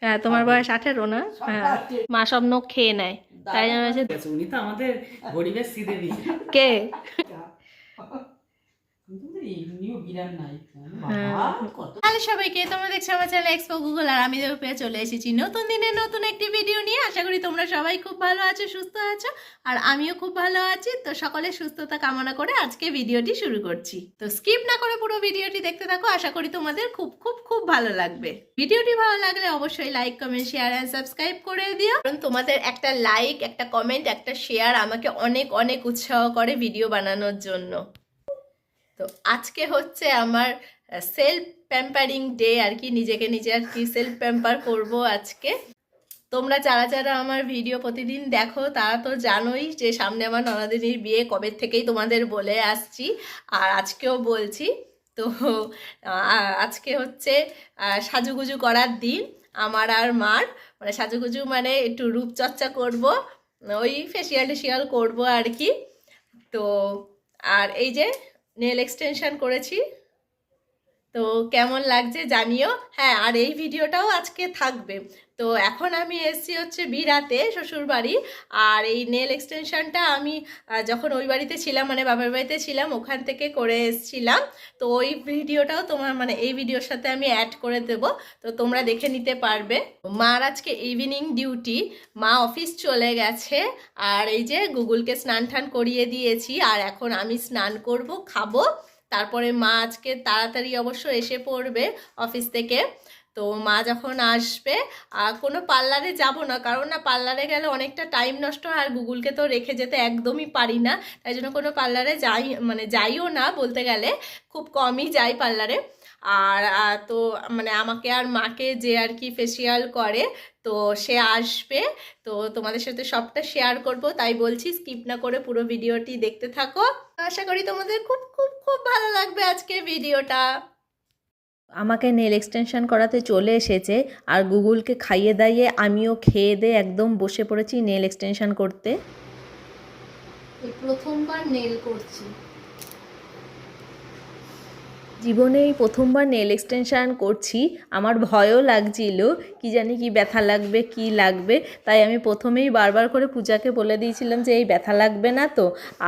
হ্যাঁ তোমার বয়স আঠেরো না? হ্যাঁ। মা সব নখ খেয়ে নেয়। তাই জন্য উনি তো আমাদের গরিবের সিদে কে? হ্যালো সবাইকে তোমরা দেখছ আমার চ্যানেল এক্সপো গুগল আর আমি চলে এসেছি নতুন দিনে নতুন একটি ভিডিও নিয়ে। আশা করি তোমরা সবাই খুব ভালো আছো সুস্থ আছো আর আমিও খুব ভালো আছি। তো সুস্থতা কামনা করে আজকে ভিডিওটি শুরু করছি। তো স্কিপ না করে পুরো ভিডিওটি দেখতে থাকো আশা করি তোমাদের খুব খুব খুব ভালো লাগবে। ভিডিওটি ভালো লাগলে অবশ্যই like comment share and subscribe করে দিও। কারণ তোমাদের একটা লাইক একটা কমেন্ট একটা শেয়ার আমাকে অনেক অনেক উৎসাহ করে ভিডিও বানানোর জন্য। তো আজকে হচ্ছে আমার সেলফ প্যাম্পারিং ডে আর কি, নিজেকে নিজে আর কি সেলফ প্যাম্পার করব আজকে। তোমরা যারা যারা আমার ভিডিও প্রতিদিন দেখো, তারা তো জানোই যে সামনে আমার ননাদিনীর বিয়ে কবে থেকেই তোমাদের বলে আসছি। আর আজকেও বলছি, তো আজকে হচ্ছে সাজুগুজু করার দিন। আমার আর মার মানে সাজুগুজু মানে একটু রূপচর্চা করব, ওই ফেসিয়াল টেসিয়াল করব আর কি। তো, আর এই যে নেল এক্সটেনশন করেছি। তো কেমন লাগছে জানিও। হ্যাঁ আর এই ভিডিওটাও আজকে থাকবে। তো এখন আমি এসেছি হচ্ছে বিরাতে শ্বশুর বাড়ি আর এই নেল এক্সটেনশনটা আমি যখন ওই বাড়িতে ছিলাম মানে বাবার বাড়িতে ছিলাম, ওখান থেকে করে এসেছিলাম। তো ওই ভিডিওটাও তোমার মানে এই ভিডিওর সাথে আমি অ্যাড করে দেব, তো তোমরা দেখে নিতে পারবে। মার আজকে ইভিনিং ডিউটি মা অফিস চলে গেছে, আর এই যে গুগলকে স্নান টান করিয়ে দিয়েছি, আর এখন আমি স্নান করব, খাব। তারপরে মা আজকে তাড়াতাড়ি অবশ্য এসে পড়বে অফিস থেকে। তো মা যখন আসবে আর কোনো পার্লারে যাব না। কারণ না, পার্লারে গেলে অনেকটা টাইম নষ্ট হয়, আর গুগলকে তো রেখে যেতে একদমই পারি না। তাই জন্য কোনো পার্লারে যাই মানে যাইও না বলতে গেলে, খুব কমই যাই পার্লারে। আর তো মানে আমাকে আর মাকে যে আর কি ফেসিয়াল করে, তো সে আসবে। তো তোমাদের সাথে সবটা শেয়ার করব, তাই বলছি স্কিপ না করে পুরো ভিডিওটি দেখতে থাকো। আশা করি তোমাদের খুব খুব খুব ভালো লাগবে আজকে ভিডিওটা আমাকে নেল এক্সটেনশন করাতে চলে এসেছে আর গুগলকে খাইয়ে দাইয়ে আমিও খেয়ে দিয়ে একদম বসে পড়েছি নেল এক্সটেনশন করতে। প্রথমবার নেল করছি। জীবনে এই প্রথমবার নেল এক্সটেনশান করছি আমার ভয়ও লাগছিল কি জানি কি ব্যথা লাগবে কি লাগবে তাই আমি প্রথমেই বারবার করে পূজাকে বলে দিয়েছিলাম যে এই ব্যথা লাগবে না তো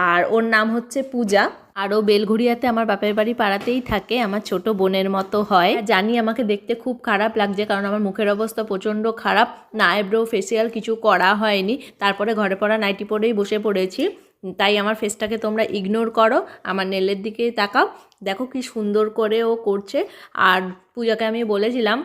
আর ওর নাম হচ্ছে পূজা। আরও বেলঘড়িয়াতে আমার বাপের বাড়ি পাড়াতেই থাকে, আমার ছোট বোনের মতো হয়। জানি আমাকে দেখতে খুব খারাপ লাগছে, কারণ আমার মুখের অবস্থা প্রচণ্ড খারাপ। না আইব্রো ফেসিয়াল কিছু করা হয়নি, তারপরে ঘরে পড়া নাইটি পরেই বসে পড়েছি। তাই আমার ফেসটাকে তোমরা ইগনোর করো, আমার নেলের দিকে তাকাও। দেখো কি সুন্দর করে ও করছে। আর পূজাকে আমি বলেছিলাম,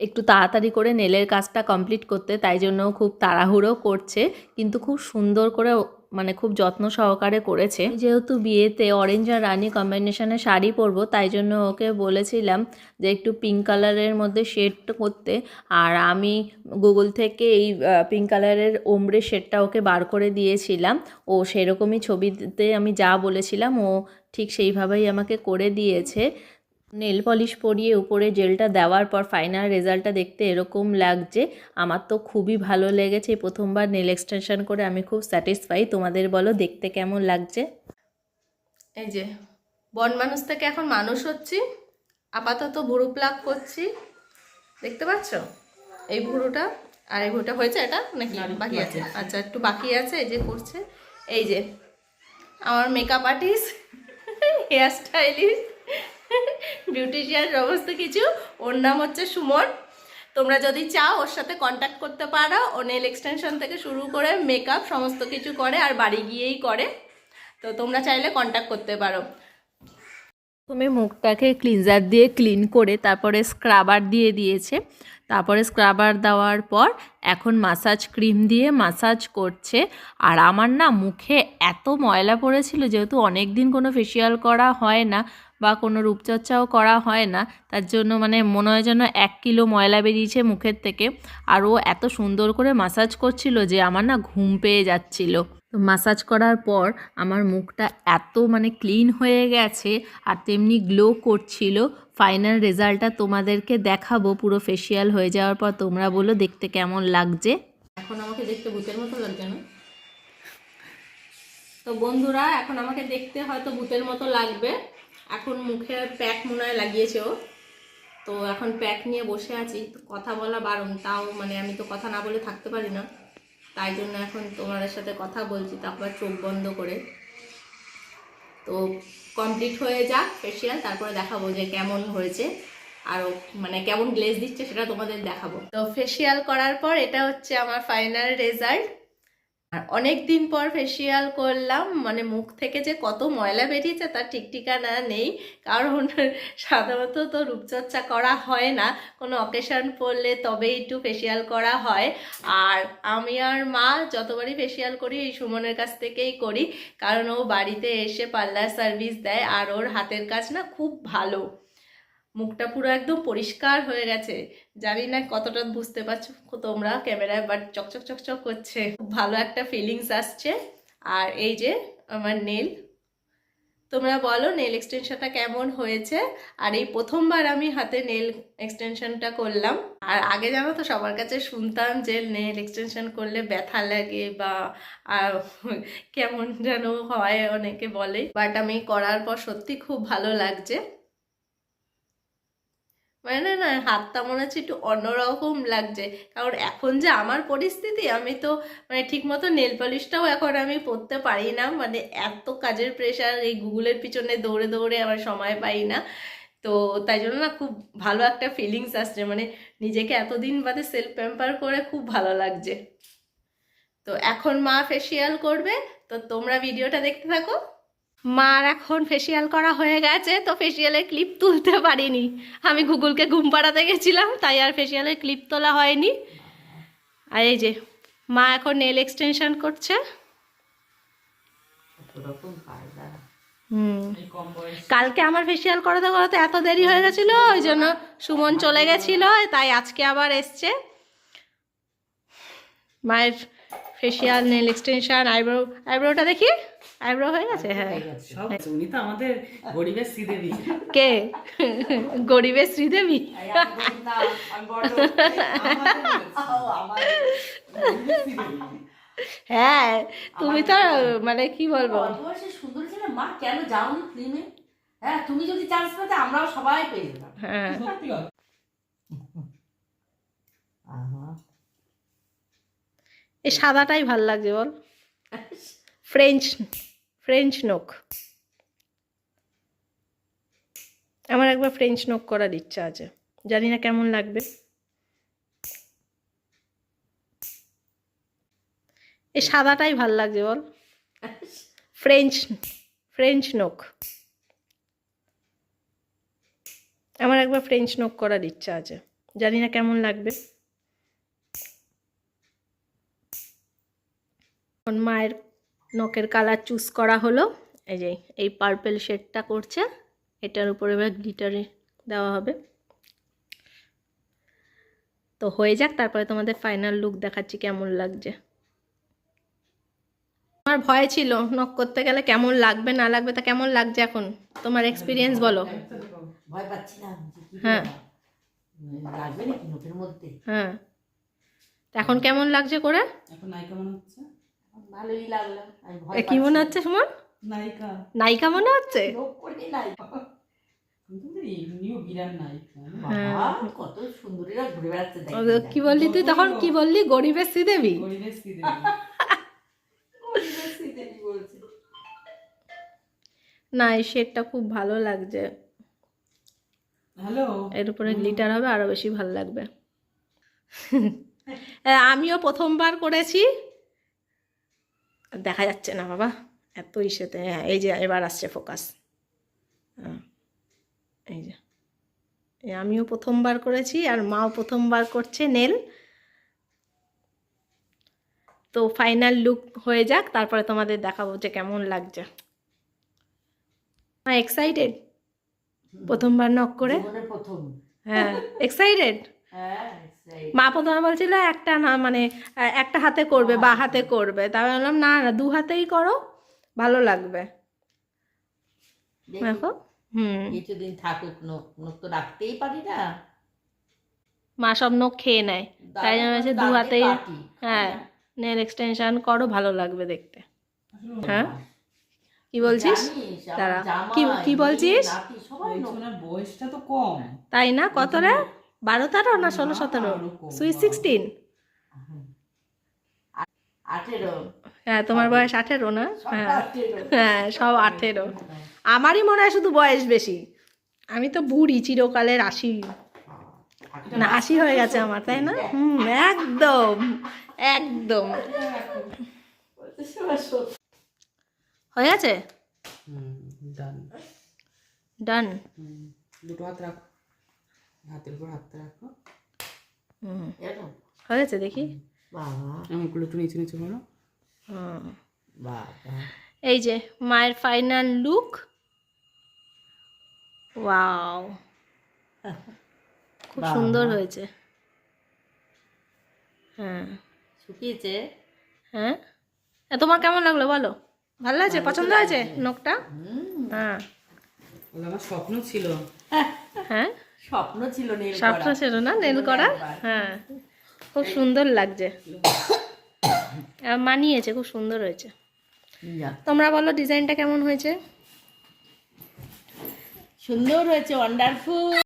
একটু তাড়াতাড়ি করে নেলের কাজটা কমপ্লিট করতে, তাই জন্য খুব তাড়াহুড়ো করছে। কিন্তু খুব সুন্দর করে মানে খুব যত্ন সহকারে করেছে। যেহেতু বিয়েতে অরেঞ্জ আর রানি কম্বিনেশনে শাড়ি পরবো, তাই জন্য ওকে বলেছিলাম যে একটু পিঙ্ক কালারের মধ্যে শেড করতে। আর আমি গুগল থেকে এই পিঙ্ক কালারের ওমরে শেডটা ওকে বার করে দিয়েছিলাম। ও সেরকমই ছবিতে আমি যা বলেছিলাম, ও ঠিক সেইভাবেই আমাকে করে দিয়েছে। নেল পলিশ পরিয়ে উপরে জেলটা দেওয়ার পর ফাইনাল রেজাল্টটা দেখতে এরকম লাগছে। আমার তো খুবই ভালো লেগেছে। এই প্রথমবার নেল এক্সটেনশন করে আমি খুব স্যাটিসফাই তোমাদের বলো দেখতে কেমন লাগছে? এই যে বন মানুষ থেকে এখন মানুষ হচ্ছি। আপাতত ভুরু প্লাক করছি। দেখতে পাচ্ছ? এই ভুরুটা আর এই ভুরুটা হয়েছে এটা নাকি? বাকি আছে। আচ্ছা একটু বাকি আছে এই যে করছে। এই যে আমার makeup artist hair stylist beautician সমস্ত কিছু। ওর নাম হচ্ছে সুমন। তোমরা যদি চাও ওর সাথে কন্ট্যাক্ট করতে পারো। ও নেল এক্সটেনশন থেকে শুরু করে মেকআপ সমস্ত কিছু করে আর বাড়ি গিয়েই করে। তো তোমরা চাইলে কন্ট্যাক্ট করতে পারো। প্রথমে মুখটাকে ক্লিনজার দিয়ে ক্লিন করে তারপরে স্ক্রাবার দিয়ে দিয়েছে। তারপরে স্ক্রাবার দেওয়ার পর এখন মাসাজ ক্রিম দিয়ে মাসাজ করছে। আর আমার না মুখে এত ময়লা পড়েছিল যেহেতু অনেক দিন কোনো ফেসিয়াল করা হয় না। বা কোনো রূপচর্চাও করা হয় না, তার জন্য মানে মনে হয় যেন এক কিলো ময়লা বেরিয়েছে মুখের থেকে। আর ও এত সুন্দর করে মাসাজ করছিল যে আমার না ঘুম পেয়ে যাচ্ছিল। তো মাসাজ করার পর আমার মুখটা এত মানে ক্লিন হয়ে গেছে আর তেমনি গ্লো করছিল। ফাইনাল রেজাল্টটা তোমাদেরকে দেখাবো, পুরো ফেসিয়াল হয়ে যাওয়ার পর তোমরা বলো দেখতে কেমন লাগছে। এখন আমাকে দেখতে ভূতের মতো লাগছে না? তো বন্ধুরা, এখন আমাকে দেখতে হয়তো ভূতের মতো লাগবে। এখন মুখে প্যাক মনে হয় লাগিয়েছে ও। তো এখন প্যাক নিয়ে বসে আছি। কথা বলা বারণ, তাও মানে আমি তো কথা না বলে থাকতে পারি না। তাই জন্য এখন তোমাদের সাথে কথা বলছি, তারপর চোখ বন্ধ করে। তো কমপ্লিট হয়ে যাক ফেসিয়াল তারপরে দেখাবো যে কেমন হয়েছে। আরও মানে কেমন গ্লেজ দিচ্ছে সেটা তোমাদের দেখাবো। তো ফেসিয়াল করার পর এটা হচ্ছে আমার ফাইনাল রেজাল্ট আর অনেক দিন পর ফেসিয়াল করলাম মানে মুখ থেকে যে কত ময়লা বেরিয়েছে তার ঠিক ঠিকানা নেই। কারণ সাধারণত তো রূপচর্চা করা হয় না, কোনো অকেশন পড়লে তবেই একটু ফেসিয়াল করা হয়। আর আমি আর মা যতবারই ফেসিয়াল করি, এই সুমনের কাছ থেকেই করি। কারণ ও বাড়িতে এসে পার্লার সার্ভিস দেয় আর ওর হাতের কাজ না খুব ভালো। মুখটা পুরো একদম পরিষ্কার হয়ে গেছে। জানি না কতটা বুঝতে পারছ তোমরা ক্যামেরায় বাট চকচক চকচক করছে। খুব ভালো একটা ফিলিংস আসছে। আর এই যে আমার নেল তোমরা বলো নেল এক্সটেনশনটা কেমন হয়েছে? আর এই প্রথমবার আমি হাতে নেল এক্সটেনশনটা করলাম। আর আগে জানো তো সবার কাছে শুনতাম যে নেল এক্সটেনশন করলে ব্যথা লাগে বা কেমন যেন হয় অনেকে বলে। বাট আমি করার পর সত্যি খুব ভালো লাগছে। মানে না না, হাতটা মনে হচ্ছে একটু অন্যরকম লাগছে। কারণ এখন যে আমার পরিস্থিতি, আমি তো মানে ঠিক মতো নেল পলিশটাও এখন আমি পরতে পারি না। মানে এত কাজের প্রেশার এই গুগলের পিছনে দৌড়ে দৌড়ে আমার সময় পাই না। তো তাই জন্য না খুব ভালো একটা ফিলিংস আসছে। মানে নিজেকে এতদিন বাদে সেলফ প্যাম্পার করে খুব ভালো লাগছে। তো এখন মা ফেসিয়াল করবে। তো তোমরা ভিডিওটা দেখতে থাকো। মার এখন ফেসিয়াল করা হয়ে গেছে, তো ফেসিয়ালের ক্লিপ তুলতে পারিনি। আমি গুগলকে ঘুম পাড়াতে গেছিলাম, তাই আর ফেসিয়ালের ক্লিপ তোলা হয়নি। আর এই যে, মা এখন নেল এক্সটেনশন করছে। কালকে আমার ফেসিয়াল করাতে করাতে এত দেরি হয়ে গেছিল, ওই জন্য সুমন চলে গেছিল, তাই আজকে আবার এসছে। মায়ের ফেসিয়াল নেল এক্সটেনশন আইব্রো আইব্রোটা দেখি? আইব্রো হয়ে গেছে? হ্যাঁ। সব উনি তো আমাদের গরিবের শ্রীদেবী। কে? গরিবের শ্রীদেবী। হ্যাঁ তুমি তো মানে কি বলব? সুন্দর ছিল মা কেন যাওনি ফিল্মে হ্যাঁ তুমি যদি চান্স পেতে আমরাও সবাই পেয়ে যেতাম হ্যাঁ। সত্যি কথা। আহা। এই সাদাটাই ভালো লাগছে বল। ফ্রেঞ্চ ফ্রেঞ্চ নোক আমার একবার ফ্রেঞ্চ নোক করার ইচ্ছা আছে। জানি না কেমন লাগবে। এই সাদাটাই ভালো লাগছে বল। ফ্রেঞ্চ ফ্রেঞ্চ নোক আমার একবার ফ্রেঞ্চ নোক করার ইচ্ছা আছে। জানি না কেমন লাগবে। এখন মায়ের নখের কালার চুজ করা হলো। এই যে এই পার্পেল শেডটা করছে এটার উপরে এবার গ্লিটারে দেওয়া হবে। তো হয়ে যাক তারপরে তোমাদের ফাইনাল লুক দেখাচ্ছি কেমন লাগছে। আমার ভয় ছিল নখ করতে গেলে কেমন লাগবে না লাগবে তা কেমন লাগছে এখন? তোমার এক্সপিরিয়েন্স বলো। ভয় পাচ্ছি না হ্যাঁ। লাগবে নাকি নোটের মধ্যে? হ্যাঁ। তা এখন কেমন লাগছে করে? এখন নায়িকা মনে হচ্ছে? ভালোই লাগল। এ, কি মনে হচ্ছে সুমন? নায়িকা। নায়িকা মনে হচ্ছে? ও, কি বললি তুই? তখন কি বললি? গরিবের শ্রীদেবী? না এই শেডটা খুব ভালো লাগছে। এর উপরে গ্লিটার হবে আরও বেশি ভালো লাগবে। হ্যাঁ, আমিও প্রথমবার করেছি। দেখা যাচ্ছে না বাবা। এত ইসেতে হ্যাঁ এই যে এবার আসছে ফোকাস এই যে। আমিও প্রথমবার করেছি আর মাও প্রথমবার করছে নেল তো ফাইনাল লুক হয়ে যাক তারপরে তোমাদের দেখাবো যে কেমন লাগছে। হ্যাঁ এক্সাইটেড প্রথমবার নক করে? হ্যাঁ এক্সাইটেড হ্যাঁ। মা প্রথমে বলছিল একটা না মানে একটা হাতে করবে বা হাতে করবে। তারপর বললাম না না দু হাতেই করো ভালো লাগবে। দেখো হুম। কিছুদিন থাকুক নোক তো রাখতেই পারি না। মা সব নখ খেয়ে নেয়। তাই জন্য বলছে দু হাতেই হ্যাঁ নেল এক্সটেনশন করো ভালো লাগবে দেখতে। হ্যাঁ? কি বলছিস? দাঁড়া। কি- কি বলছিস? বয়সটা তো কম। তাই না কত রে বারো তেরো না ষোলো সতেরো? সুইট সিক্সটিন হ্যাঁ তোমার বয়স আঠেরো না? হ্যাঁ। হ্যাঁ সব আঠেরো। আমারই মনে হয় শুধু বয়স বেশি। আমি তো বুড়ি চিরকালের আশি। না আশি হয়ে গেছে আমার তাই না? হুম একদম একদম। হয়ে গেছে? ডান ডান দুটো হাত রাখো। হাতের উপর হাতটা রাখো। হুম। এরকম? হয়ে গেছে দেখি বাবা। একটু নিচে নিচে বাবা। এই যে মায়ের ফাইনাল লুক ওয়াও খুব সুন্দর হয়েছে। হ্যাঁ। শুকিয়েছে। হ্যাঁ? তোমার কেমন লাগল বলো? ভালো লাগছে? পছন্দ হয়েছে নখটা? হ্যাঁ। আমার স্বপ্ন ছিল। হ্যাঁ? স্বপ্ন ছিল নেল স্বপ্ন ছিল না নেল করা? হ্যাঁ। খুব সুন্দর লাগছে। মানিয়েছে খুব সুন্দর হয়েছে। তোমরা বলো ডিজাইনটা কেমন হয়েছে? সুন্দর হয়েছে ওয়ান্ডারফুল